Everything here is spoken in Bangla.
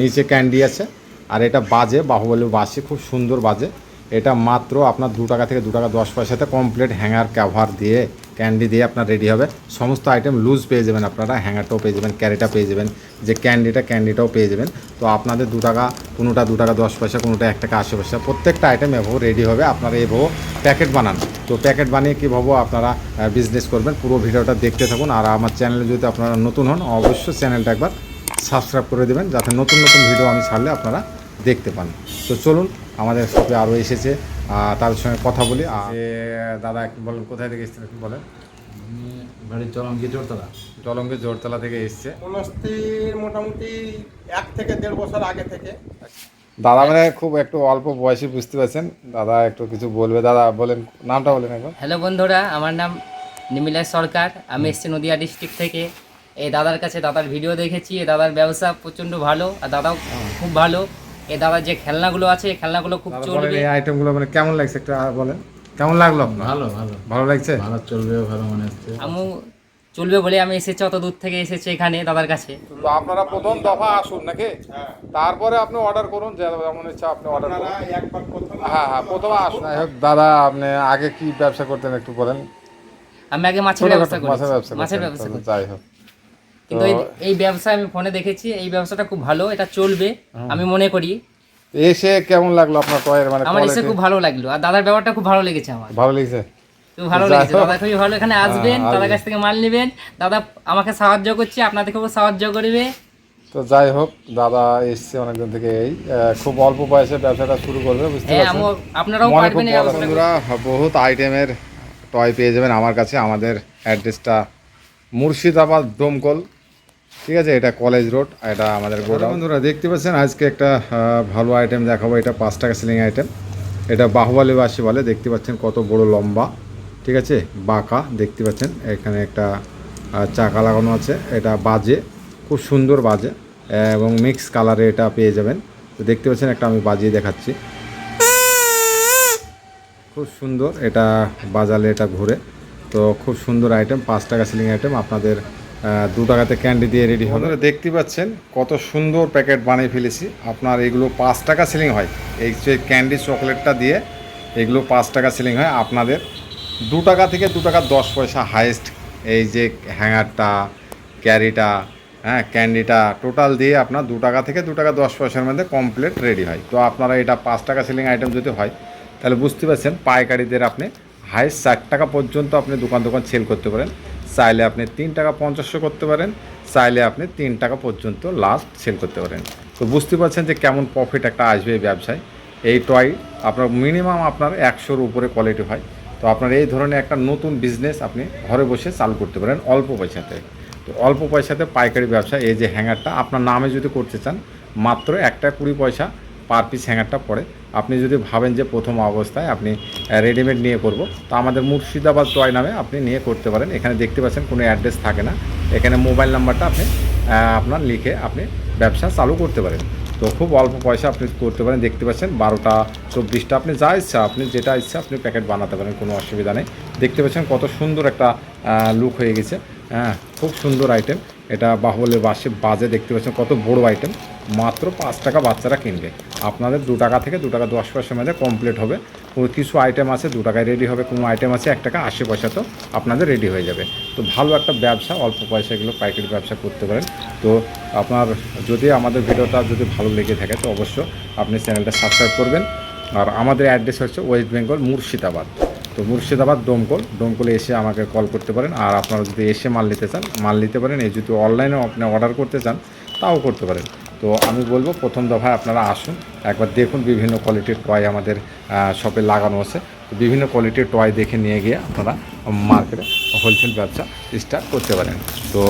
নিচে ক্যান্ডি আছে, আর এটা বাজে, বাহুবলী বাসে, খুব সুন্দর বাজে। এটা মাত্র আপনার দু টাকা থেকে দু টাকা দশ পয়সাতে কমপ্লিট হ্যাঙ্গার কভার দিয়ে, ক্যান্ডি দিয়ে আপনার রেডি হবে। সমস্ত আইটেম লুজ পেয়ে যাবেন আপনারা হ্যাঙ্গারটাও পেয়ে যাবেন ক্যারিটা পেয়ে যাবেন, যে ক্যান্ডিটা, ক্যান্ডিটাও পেয়ে যাবেন। তো আপনাদের দু টাকা, কোনোটা দু টাকা দশ পয়সা, কোনোটা এক টাকা আশি পয়সা, প্রত্যেকটা আইটেম এভাবে রেডি হবে, আপনারা এভাবে প্যাকেট বানান। তো প্যাকেট বানিয়ে কীভাবে আপনারা বিজনেস করবেন, পুরো ভিডিওটা দেখতে থাকুন। আর আমার চ্যানেলে যদি আপনারা নতুন হন, অবশ্যই চ্যানেলটা একবার সাবস্ক্রাইব করে দেবেন যাতে নতুন নতুন ভিডিও আমি ছাড়লে আপনারা দেখতে পান। তো চলুন আমাদের শপে আরও এসেছে তাদের সঙ্গে কথা বলি। আর দাদা একটু বলেন কোথায় থেকে এসেছেন একটু বলেন। জোরতলা। জলঙ্গে জোরতলা থেকে এসছে। মোটামুটি এক থেকে দেড় বছর আগে থেকে। দাদা মানে খুব একটু অল্প বয়সী বুঝতে পারছেন? দাদা একটু কিছু বলবে। দাদা বলেন নামটা বলেন একবার। হ্যালো বন্ধুরা আমার নাম নিমিলা সরকার। আমি এসেছি নদিয়া ডিস্ট্রিক্ট থেকে। এই দাদার কাছে দাদার ভিডিও দেখেছি এই দাদার ব্যবসা প্রচণ্ড ভালো আর দাদাও খুব ভালো। এই দাদার যে খেলনাগুলো আছে এই খেলনাগুলো খুব চলবে। এই আইটেমগুলো মানে কেমন লাগছে একটু আর বলেন। কেমন লাগল আপনার? ভালো ভালো। ভালো লাগছে? ভালো চলবেও ভালো মনে হচ্ছে। আমি চলবে বলে আমি এসেছি অত দূর থেকে এসেছি এখানে দাদার কাছে। তো আপনারা প্রথম দফা আসুন নাকি? তারপরে আপনি অর্ডার করুন যেমন ইচ্ছা আপনি অর্ডার করুন। আপনারা একবার প্রথম হ্যাঁ হ্যাঁ প্রথমে আসুন। যাই হোক, দাদা আপনি আগে কি ব্যবসা করতেন একটু বলেন। আমি আগে মাছের ব্যবসা করি। মাছের ব্যবসা মাছের ব্যবসা যাই হোক। কিন্তু এই- এই ব্যবসা আমি ফোনে দেখেছি এই ব্যবসাটা খুব ভালো এটা চলবে আমি মনে করি। এসে কেমন লাগল আপনার টয়ের মানে আমার এসে খুব ভালো লাগল আর দাদার ব্যাপারটা খুব ভালো লেগেছে আমার। ভালো লেগেছে? খুব ভালো লেগেছে দাদা খুবই ভালো এখানে আসবেন হ্যাঁ, দাদার কাছ থেকে মাল নেবেন দাদা আমাকে সাহায্য করছে আপনাদেরকেও সাহায্য করবে। তো যাই হোক দাদা এসছে অনেকদিন থেকে এই আহ, খুব অল্প বয়সে ব্যবসাটা শুরু করবে বুঝতে হ্যাঁ পারছেন? আপনারাও পারবেন। বন্ধুরা বহুত আইটেমের টয় পেয়ে যাবেন আমার কাছে আমাদের অ্যাড্রেসটা মুর্শিদাবাদ ডোমকল ঠিক আছে এটা কলেজ রোড এটা আমাদের গোডাউন। বন্ধুরা দেখতে পাচ্ছেন আজকে একটা ভালো আইটেম দেখাবো এটা পাঁচ টাকা সিলিং আইটেম এটা বাহুবালি বাসি বলে দেখতে পাচ্ছেন কত বড় লম্বা। ঠিক আছে বাঁকা দেখতে পাচ্ছেন এখানে একটা চাকা লাগানো আছে এটা বাজে খুব সুন্দর বাজে এবং মিক্স কালারে এটা পেয়ে যাবেন। তো দেখতে পাচ্ছেন একটা আমি বাজিয়ে দেখাচ্ছি। খুব সুন্দর এটা বাজালে এটা ঘুরে। তো খুব সুন্দর আইটেম পাঁচ টাকা সিলিং আইটেম আপনাদের দু টাকাতে ক্যান্ডি দিয়ে রেডি হবে। দেখতে পাচ্ছেন কত সুন্দর প্যাকেট বানিয়ে ফেলেছি। আপনার এগুলো পাঁচ টাকা সিলিং হয়। এই যে ক্যান্ডি চকলেটটা দিয়ে এগুলো পাঁচ টাকা সিলিং হয়। আপনাদের দু টাকা থেকে দু টাকা দশ পয়সা হাইয়েস্ট এই যে হ্যাঙ্গারটা ক্যারিটা হ্যাঁ ক্যান্ডিটা টোটাল দিয়ে আপনার দু টাকা থেকে দু টাকা দশ পয়সার মধ্যে কমপ্লিট রেডি হয়। তো আপনারা এটা পাঁচ টাকা সিলিং আইটেম যদি হয়, তাহলে বুঝতে পারছেন পাইকারিদের আপনি হাইস্ট ষাট টাকা পর্যন্ত আপনি দোকান দোকান সেল করতে পারেন। চাইলে আপনি তিন টাকা পঞ্চাশশো করতে পারেন, চাইলে আপনি তিন টাকা পর্যন্ত লাস্ট সেল করতে পারেন। তো বুঝতে পারছেন যে কেমন প্রফিট একটা আসবে এই ব্যবসায়। এই টয় আপনার মিনিমাম আপনার একশোর উপরে কোয়ালিটি হয়। তো আপনার এই ধরনের একটা নতুন বিজনেস আপনি ঘরে বসে চালু করতে পারেন অল্প পয়সাতে। তো অল্প পয়সাতে পাইকারি ব্যবসা এই যে হ্যাঙ্গারটা আপনার নামে যদি করতে চান, মাত্র একটা কুড়ি পয়সা পার পিস হ্যাঙ্গারটা পড়ে আপনি যদি ভাবেন যে প্রথম অবস্থায় আপনি রেডিমেড নিয়ে করব, তো আমাদের মুর্শিদাবাদ টয় নামে আপনি নিয়ে করতে পারেন। এখানে দেখতে পাচ্ছেন কোনো অ্যাড্রেস থাকে না। এখানে মোবাইল নাম্বারটা আপনি আপনার লিখে আপনি ব্যবসা চালু করতে পারেন। তো খুব অল্প পয়সা আপনি করতে পারেন। দেখতে পাচ্ছেন বারোটা, চব্বিশটা, আপনি যা ইচ্ছা, আপনি যেটা ইচ্ছা আপনি প্যাকেট বানাতে পারেন, কোনো অসুবিধা নেই। দেখতে পাচ্ছেন কত সুন্দর একটা লুক হয়ে গেছে। হ্যাঁ খুব সুন্দর আইটেম এটা বাহুবলের বাসে, বাজে দেখতে পাচ্ছেন কত বড় আইটেম মাত্র পাঁচ টাকা বাচ্চারা কিনবে। আপনাদের দু টাকা থেকে দু টাকা দশ পয়সার মধ্যে কমপ্লিট হবে। কিছু আইটেম আছে, দু টাকায় রেডি হবে। কোনো আইটেম আছে, এক টাকা আশি পয়সা তো আপনাদের রেডি হয়ে যাবে। তো ভালো একটা ব্যবসা, অল্প পয়সা এগুলো পাইকারি ব্যবসা করতে পারেন। তো আপনার যদি আমাদের ভিডিওটা যদি ভালো লেগে থাকে, তো অবশ্য আপনি চ্যানেলটা সাবস্ক্রাইব করবেন। আর আমাদের অ্যাড্রেস হচ্ছে ওয়েস্ট বেঙ্গল মুর্শিদাবাদ। তো মুর্শিদাবাদ ডোমকল ডোমকলে এসে আমাকে কল করতে পারেন। আর আপনারা যদি এসে মাল নিতে চান, মাল নিতে পারেন। এই যদি অনলাইনেও আপনি অর্ডার করতে চান, তাও করতে পারেন। তো আমি বলব, প্রথম দফায় আপনারা আসুন। একবার দেখুন বিভিন্ন কোয়ালিটির টয় আমাদের শপে লাগানো আছে। তো বিভিন্ন কোয়ালিটির টয় দেখে নিয়ে গিয়ে আপনারা মার্কেটে হোলসেল ব্যবসা স্টার্ট করতে পারেন। তো